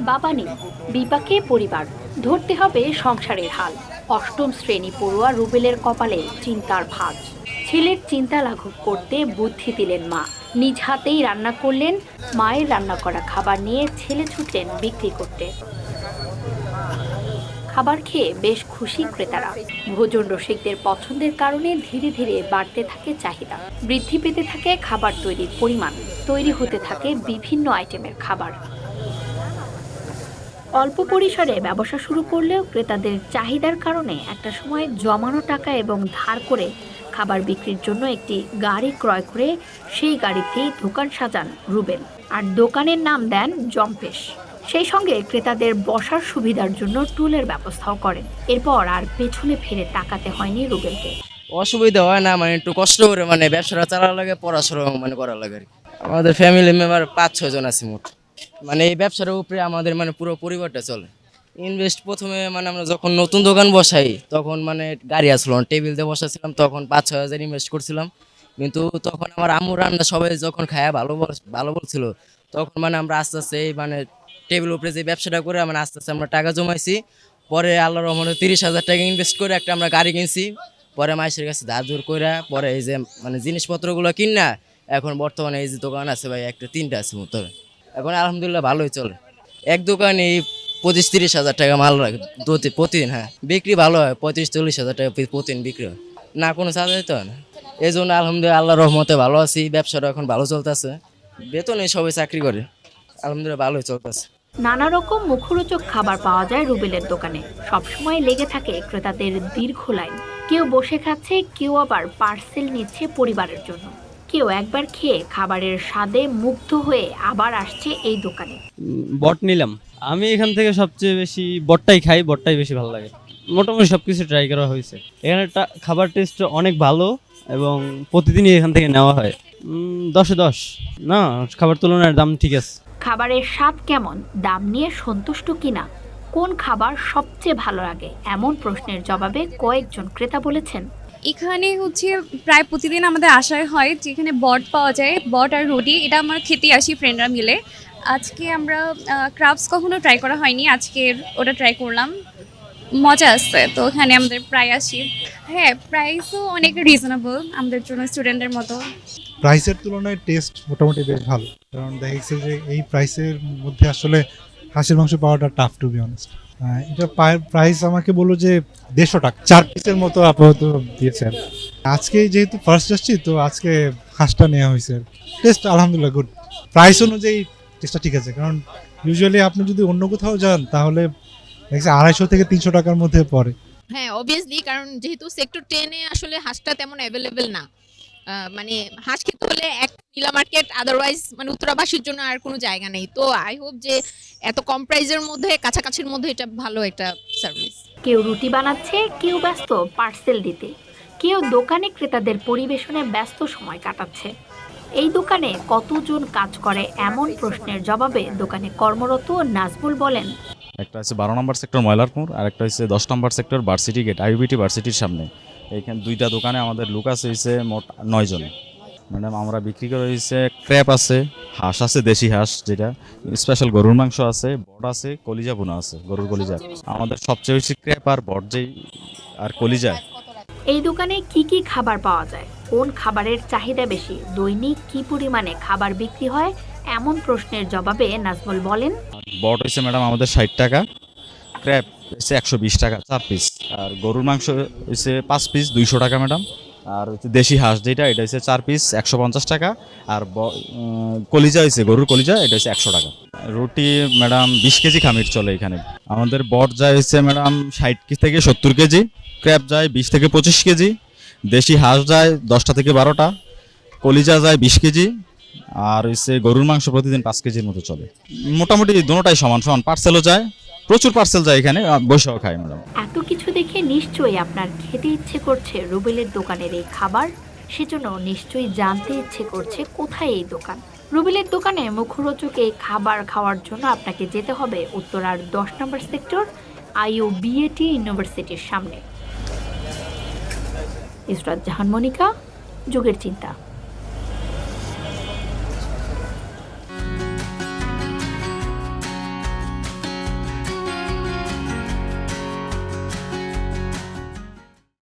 বাবা নেই, বিপাকে পরিবার। ধরতে হবে সংসারের হাল। অষ্টম শ্রেণি পড়ুয়া রুবেলের কপালে চিন্তার ভাগ ছেলের চিন্তা লাঘব করতে বুদ্ধি দিলেন মা। নিজ হাতেই রান্না করলেন, মায়ের রান্না করা খাবার নিয়ে ছেলে ছুটলেন বিক্রি করতে। খাবার খেয়ে বেশ খুশি ক্রেতারা। ভোজন রসিকদের পছন্দের কারণে ধীরে ধীরে বাড়তে থাকে চাহিদা। বৃদ্ধি পেতে থাকে খাবার তৈরির পরিমাণ। তৈরি হতে থাকে বিভিন্ন আইটেমের খাবার। অল্প পরিসরে ব্যবসা শুরু করলেও ক্রেতাদের চাহিদার কারণে একটা সময় জমানো টাকা এবং ধার করে খাবার বিক্রির জন্য একটি গাড়ি ক্রয় করে সেই গাড়িতেই দোকান সাজান রুবেল। আর দোকানের নাম দেন জম্পেশ। সেই সঙ্গে ক্রেতাদের বসার সুবিধার জন্য টুলের ব্যবস্থাও করেন। এরপর আর পেছনে ফিরে তাকাতে হয়নি রুবেলকে। অসুবিধা হয় না মানে একটু কষ্ট করে মানে ব্যবসাটা চালার লাগে পড়াশোনা মানে করার লাগে আমাদের ফ্যামিলি মেম্বার পাঁচ, ছয় জন আছে মোট। মানে এই ব্যবসার উপরে আমাদের মানে পুরো পরিবারটা চলে। ইনভেস্ট প্রথমে মানে আমরা যখন নতুন দোকান বসাই, তখন মানে গাড়ি আসলো, টেবিল দিয়ে বসাছিলাম, তখন পাঁচ, ছয় হাজার ইনভেস্ট করছিলাম। কিন্তু তখন আমার আম্মু রান্না সবাই যখন খায় ভালো ভালো বলছিল, তখন মানে আমরা আস্তে আস্তে এই মানে টেবিল উপরে যে ব্যবসাটা করে মানে আস্তে আস্তে আমরা টাকা জমাইছি। পরে আল্লাহ রহমতে তিরিশ হাজার টাকা ইনভেস্ট করে একটা আমরা গাড়ি কিনছি। পরে মাইসের কাছে ধার করে পরে এই যে মানে জিনিসপত্রগুলো কিনা এখন বর্তমানে এই যে দোকান আছে ভাই, একটা তিনটা আছে মতো এখন আলহামদুলিল্লাহ ভালোই চলে। এক দোকানে এই পঁচিশ তিরিশ হাজার টাকা মাল রাখে, প্রতি- প্রতিদিন হ্যাঁ। বিক্রি ভালো হয়, পঁয়ত্রিশ চল্লিশ হাজার টাকা প্রতিদিন বিক্রি হয়। না, কোনো চাঁদা দিতে হয় না। এই জন্য আলহামদুলিল্লাহ আল্লাহ রহমতে ভালো আছি, ব্যবসাটা এখন ভালো চলতেছে। বেতনে সবাই চাকরি করে। আলহামদুলিল্লাহ ভালোই চলতেছে। নানা রকম মুখরোচক খাবার পাওয়া যায় রুবেলের দোকানে। সবসময় লেগে থাকে ক্রেতাদের দীর্ঘ লাইন। কেউ বসে খাচ্ছে, কেউ আবার পার্সেল নিচ্ছে পরিবারের জন্য। কেউ একবার খেয়ে খাবারের স্বাদে মুগ্ধ হয়ে আবার আসছে এই দোকানে। বট নিলাম। আমি এখান থেকে সবচেয়ে বেশি বটটাই খাই, বটটাই বেশি ভালো লাগে। মোটামুটি সব কিছু ট্রাই করা হয়েছে। এখানে খাবার টেস্ট অনেক ভালো এবং প্রতিদিনই এখান থেকে নেওয়া হয়। দশে দশ। না, খাবার তুলনার দাম ঠিক আছে। খাবারের স্বাদ কেমন, দাম নিয়ে সন্তুষ্ট কিনা, কোন খাবার সবচেয়ে ভালো লাগে, এমন প্রশ্নের জবাবে কয়েকজন ক্রেতা বলেছেন। এখানে হচ্ছে প্রায় প্রতিদিন আমাদের আশায় হয় যেখানে বট পাওয়া যায়, বট আর রুটি, এটা আমরা খেতে আসি ফ্রেন্ডরা মিলে। আজকে আমরা ক্রাফটস কখনো ট্রাই করা হয়নি আজকে ওটা ট্রাই করলাম। মজা আসছে, তো ওখানে আমাদের প্রায় আসি। হ্যাঁ প্রাইসও অনেক রিজনেবল আমাদের জন্য স্টুডেন্টের মতো। প্রাইসের তুলনায় টেস্ট মোটামুটি বেশ ভালো। কারণ দেখা গেছে যে এই প্রাইসের মধ্যে আসলে হাঁসের মাংস পাওয়াটা টাফ টু বি অনেস্ট এটা প্রাইস আমাকে বলল যে দেড়শো টাকা। চার পিসের মতো আপাতত দিয়েছেন আজকে যেহেতু ফার্স্ট আসছি, তো আজকে হাঁসটা নেওয়া হয়েছে টেস্ট আলহামদুলিল্লাহ গুড প্রাইস অনুযায়ী টেস্টটা ঠিক আছে। কারণ ইউজুয়ালি আপনি যদি অন্য কোথাও যান, তাহলে আড়াইশো থেকে তিনশো টাকার মধ্যে পড়ে। হ্যাঁ অবভিয়াসলি কারণ যেহেতু সেক্টর টেনে আসলে হাঁসটা তেমন অ্যাভেলেবেল না। মানে হাঁস খেতে হলে এক নীলা মার্কেট আদারওয়াইজ মানে উত্তরাবাসীর জন্য আর কোনো জায়গা নেই। তো আই হোপ যে এত কম প্রাইজের মধ্যে কাছাকাছির মধ্যে এটা ভালো একটা সার্ভিস কেউ রুটি বানাচ্ছে কেউ ব্যস্ত পার্সেল দিতে। কেউ দোকানে ক্রেতাদের পরিবেশনে ব্যস্ত সময় কাটাচ্ছে। এই দোকানে কতজন কাজ করে এমন প্রশ্নের জবাবে দোকানে কর্মরত নাজমুল বলেন একটা হচ্ছে বারো নম্বর সেক্টর ময়লারপুর আর একটা হচ্ছে দশ number sector varsity gate IBT ভার্সিটির সামনে। এইখানে দুইটা দোকানে আমাদের লোক আছে হচ্ছে মোট নয় জন। ম্যাডাম আমরা বিক্রি করে হচ্ছে ক্র্যাপ আছে হাঁস আছে দেশি হাঁস যেটা। স্পেশাল গরুর মাংস আছে বট আছে কলিজা বোনা আছে গরুর কলিজা। আমাদের সবচেয়ে বেশি ক্র্যাপ আর বট যেই আর কলিজা। এই দোকানে কি কি খাবার পাওয়া যায়? কোন খাবারের চাহিদা বেশি? দৈনিক কি পরিমাণে খাবার বিক্রি হয়? এমন প্রশ্নের জবাবে নাজমুল বলেন। বট হচ্ছে ম্যাডাম আমাদের ষাট টাকা। ক্র্যাপ হচ্ছে একশো বিশ টাকা চার পিস আর গরুর মাংস হচ্ছে পাঁচ পিস দুইশো টাকা ম্যাডাম আর হচ্ছে দেশি হাঁস যেটা, এটা হচ্ছে চার পিস একশো পঞ্চাশ টাকা। আর কলিজা হয়েছে গরুর কলিজা, এটা হচ্ছে একশো টাকা। রুটি ম্যাডাম বিশ কেজি খামির চলে এখানে। আমাদের বট যায় হচ্ছে ম্যাডাম ষাট থেকে সত্তর কেজি ক্র্যাপ যায় বিশ থেকে পঁচিশ কেজি, দেশি হাঁস যায় দশটা থেকে বারোটা, কলিজা যায় বিশ কেজি, আর হচ্ছে গরুর মাংস প্রতিদিন পাঁচ কেজির মতো চলে। মোটামুটি দুটোটাই সমান সমান পার্সেলও যায়। প্রচুর পার্সেল যায় এখানে বসেও খাই ম্যাডাম এত কিছু দেখে নিশ্চয়ই আপনার খেতে ইচ্ছে করছে রুবেলের দোকানের এই খাবার? সেজন্য নিশ্চয়ই জানতে ইচ্ছে করছে কোথায় এই দোকান? রুবেলের দোকানে মুখরোচক এই খাবার খাওয়ার জন্য আপনাকে যেতে হবে উত্তরার দশ নম্বর সেক্টর, আইও বিএটি ইউনিভার্সিটির সামনে। ইসরাত জাহান মনিকা, যুগের চিন্তা।